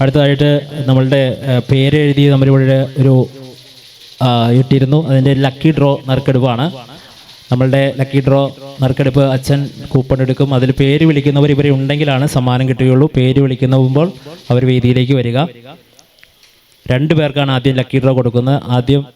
അടുത്തതായിട്ട് നമ്മളുടെ പേരെഴുതി നമ്മളിവിടെ ഒരു ഇട്ടിരുന്നു. അതിന്റെ ലക്കി ഡ്രോ നറുക്കെടുപ്പാണ്. നമ്മളുടെ ലക്കി ഡ്രോ നറുക്കെടുപ്പ് അച്ഛൻ കൂപ്പൺ എടുക്കും. അതിൽ പേര് വിളിക്കുന്നവർ ഇവരെ ഉണ്ടെങ്കിലാണ് സമ്മാനം കിട്ടുകയുള്ളൂ. പേര് വിളിക്കുമ്പോൾ അവർ വേദിയിലേക്ക് വരിക. രണ്ടു പേർക്കാണ് ആദ്യം ലക്കി ഡ്രോ കൊടുക്കുന്നത്. ആദ്യം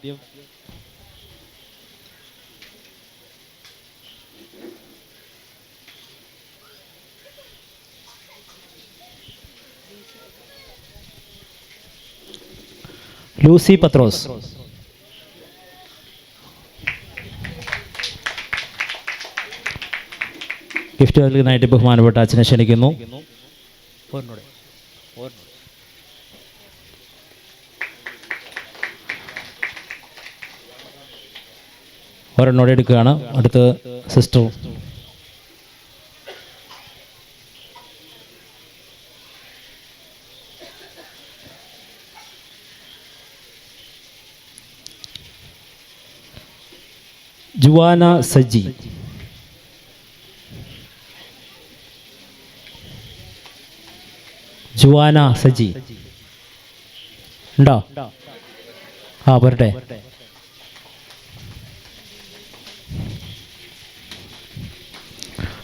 ലൂസി പത്രോസ്. ഗിഫ്റ്റ് നൽകുന്നതായിട്ട് ബഹുമാനപ്പെട്ട അച്ഛനെ ക്ഷണിക്കുന്നു. ഒരെണ്ണോടെ എടുക്കുകയാണ്. അടുത്ത് sister Juana Saji. Juana Saji. ഉണ്ടോ? ആ പോരട്ടെ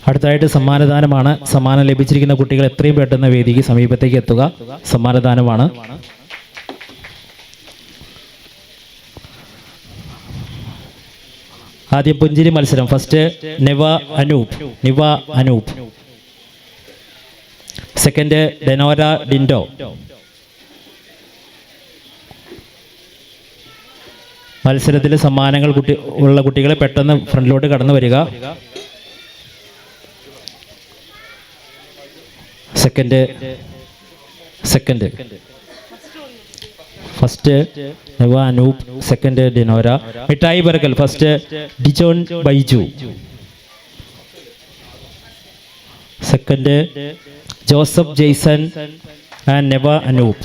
അടുത്തായിട്ട് സമ്മാനദാനമാണ്. സമ്മാനം ലഭിച്ചിരിക്കുന്ന കുട്ടികൾ എത്രയും പെട്ടെന്ന് വേദിക്ക് സമീപത്തേക്ക് എത്തുക. സമ്മാനദാനമാണ്. ആദ്യം പുഞ്ചിരി മത്സരം. ഫസ്റ്റ് നിവ അനൂപ്. നിവ അനൂപ്. സെക്കൻഡ് ഡെനോര ഡിൻഡോ. മത്സരത്തിൽ സമ്മാനങ്ങൾ കുട്ടി ഉള്ള കുട്ടികളെ പെട്ടെന്ന് ഫ്രണ്ടിലോട്ട് കടന്നു വരിക. Second second first Navanoop second Dinora മിഠായി Barkal first Dijon Baiju second Joseph Jaison and Neva Anoop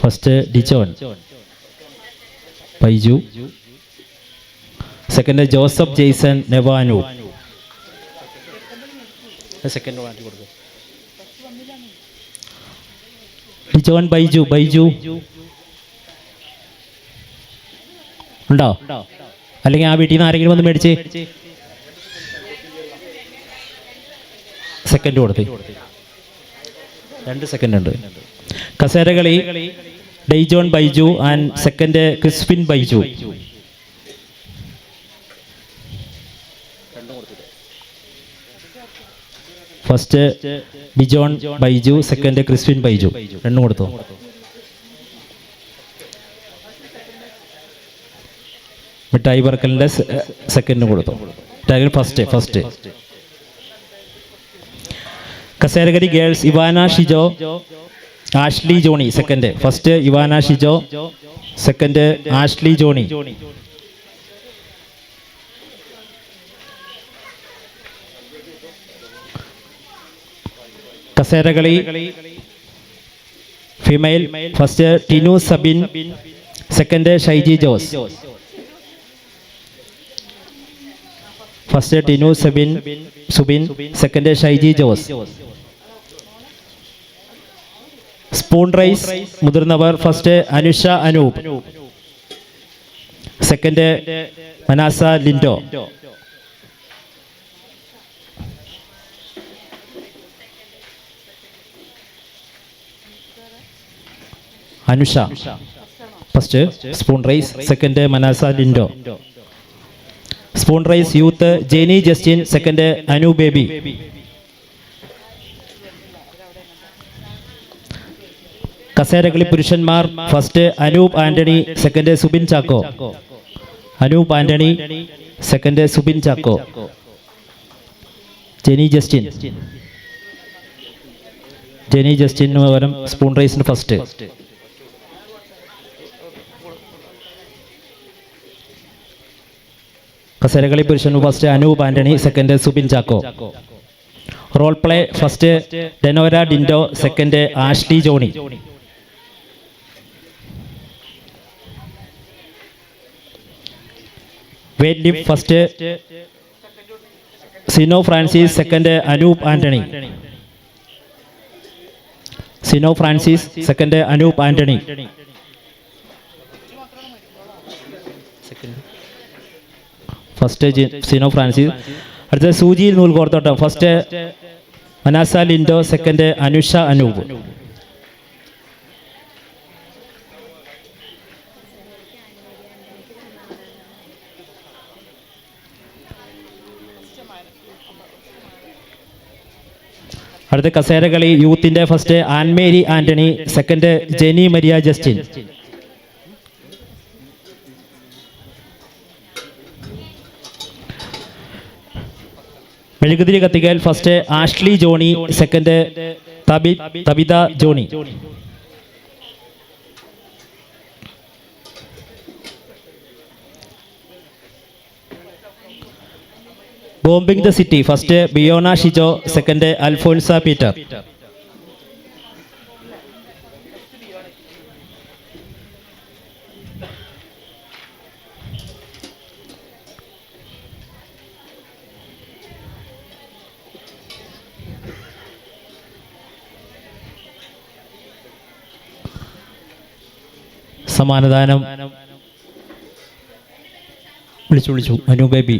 first Dijon Baiju second Joseph Jaison Neva Anoop second മാറ്റി കൊടുക്കും. ഡിജോൺ ബൈജു ബൈജു. ഉണ്ടോ? അല്ലെങ്കിൽ ആ വീട്ടിൽ നിന്ന് ആരെങ്കിലും വന്ന് മേടിച്ച്? സെക്കൻഡ് കൊടുത്തി. രണ്ട് സെക്കൻഡ് ഉണ്ട്. കസേരകളി Dejon Baiju and second Crispin Baiju. First Bijon Baiju second Crispin Baiju. രണ്ടും കൊടുത്തു? മിഠായി ബർക്കലിന്റെ സെക്കൻഡ് കൊടുത്തു? മിഠായി first first കസേരഗരി girls Ivana Shijo Ashley Johny second first Ivana Shijo second Ashley Johny. കസേരകളി female first Tinu Sabin second Shyji Jose. First Tinu Sabin Subin second Shyji Jose. Spoon rice മുതിർന്നവർ first Anusha Anoop. Second Manasa Lindo. Anusha. First spoon rice second Manasa Lindo spoon rice youth Jeni Justin second Anu Baby കസേരകളി പുരുഷന്മാർ first Anoop Antony second Subin Chacko. Anoop Antony second Subin Chacko. Jeni Justin. Jeni Justin പകരം spoon റൈസിന് first കസേരകളി പുരുഷൻ first Anoop Antony second Subin Chacko. Role play first Denora Dindo second Ashley Johny. Weight lift first Sino Francis second Anoop Antony. Sino Francis second Anoop Antony. First Sino Francis അടുത്ത സൂചിയിൽ നൂൽ കോർത്തോട്ടം. First Manasa Lindo second Anusha Anoop അടുത്ത കസേരകളി യൂത്തിന്റെ first Annmary Antony second Jeni Maria Justin മെഴുകുതിരി കത്തിക്കൽ first Ashley Johnny. Second തബി Tabitha Johny. Bombing the city first Biona Shijo second Alphonsa Peter. സമാനദാനം. വിളിച്ചു വിളിച്ചു. Anu Baby.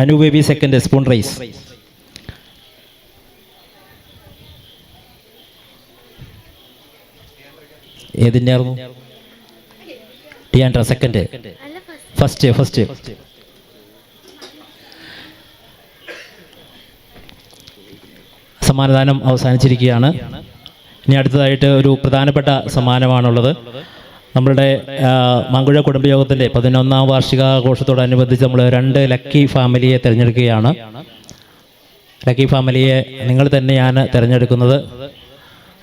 Anu Baby second spoon rice ഏതിന്റെ ആയിരുന്നു Tiandra second first first സമ്മാനദാനം അവസാനിച്ചിരിക്കുകയാണ്. ഇനി അടുത്തതായിട്ട് ഒരു പ്രധാനപ്പെട്ട സമ്മാനമാണുള്ളത്. നമ്മളുടെ മാങ്കുഴ കുടുംബയോഗത്തിന്റെ പതിനൊന്നാം വാർഷികാഘോഷത്തോടനുബന്ധിച്ച് നമ്മൾ രണ്ട് ലക്കി ഫാമിലിയെ തിരഞ്ഞെടുക്കുകയാണ്. ലക്കി ഫാമിലിയെ നിങ്ങൾ തന്നെയാണ് തിരഞ്ഞെടുക്കുന്നത്.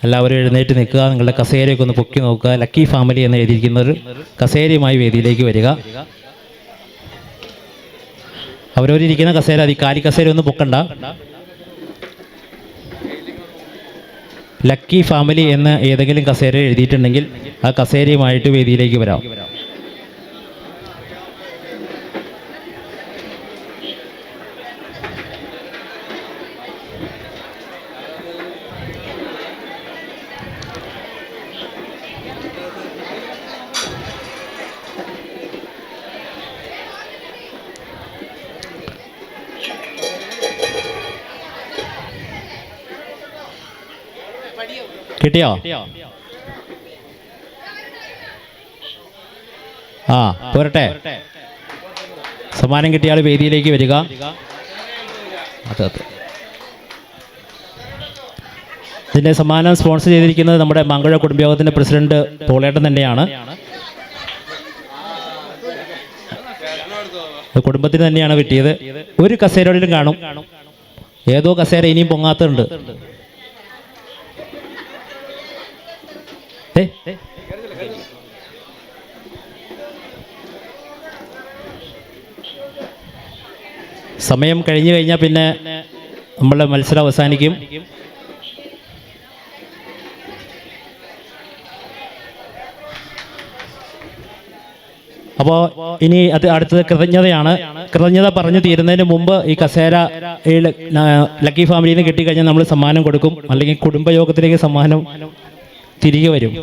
എല്ലാവരും എഴുന്നേറ്റ് നിൽക്കുക നിങ്ങളുടെ കസേരയൊക്കെ ഒന്ന് പൊക്കി നോക്കുക. ലക്കി ഫാമിലി എന്ന് എഴുതിയിരിക്കുന്നവർ കസേരയുമായി വേദിയിലേക്ക് വരിക. അവരവരിയ്ക്കുന്ന കസേര അത് കാലി കസേര ഒന്നും പൊക്കണ്ട. ലക്കി ഫാമിലി എന്ന് ഏതെങ്കിലും കസേര എഴുതിയിട്ടുണ്ടെങ്കിൽ ആ കസേരയുമായിട്ട് വേദിയിലേക്ക് വരാം. കിട്ടിയോ? ആ പോരട്ടെ. സമ്മാനം കിട്ടിയ വേദിയിലേക്ക് വരിക. അതെ അതെ. ഇതിന്റെ സമ്മാനം സ്പോൺസർ ചെയ്തിരിക്കുന്നത് നമ്മുടെ മംഗള കുടുംബയോഗത്തിന്റെ പ്രസിഡന്റ് പോളേട്ടൻ തന്നെയാണ്. കുടുംബത്തിന് തന്നെയാണ് കിട്ടിയത്. ഒരു കസേരയിലും കാണും. ഏതോ കസേര ഇനിയും പൊങ്ങാത്തുണ്ട് സമയം കഴിഞ്ഞു കഴിഞ്ഞാൽ പിന്നെ നമ്മളുടെ മത്സരം അവസാനിക്കും. അപ്പോൾ ഇനി അത് അടുത്തത് കൃതജ്ഞതയാണ്. കൃതജ്ഞത പറഞ്ഞു തീരുന്നതിന് മുമ്പ് ഈ കസേര ഈ ലക്കി ഫാമിലിയിൽ നിന്ന് കിട്ടിക്കഴിഞ്ഞാൽ നമ്മൾ സമ്മാനം കൊടുക്കും. അല്ലെങ്കിൽ കുടുംബയോഗത്തിലേക്ക് സമ്മാനം തിരികെ വരും.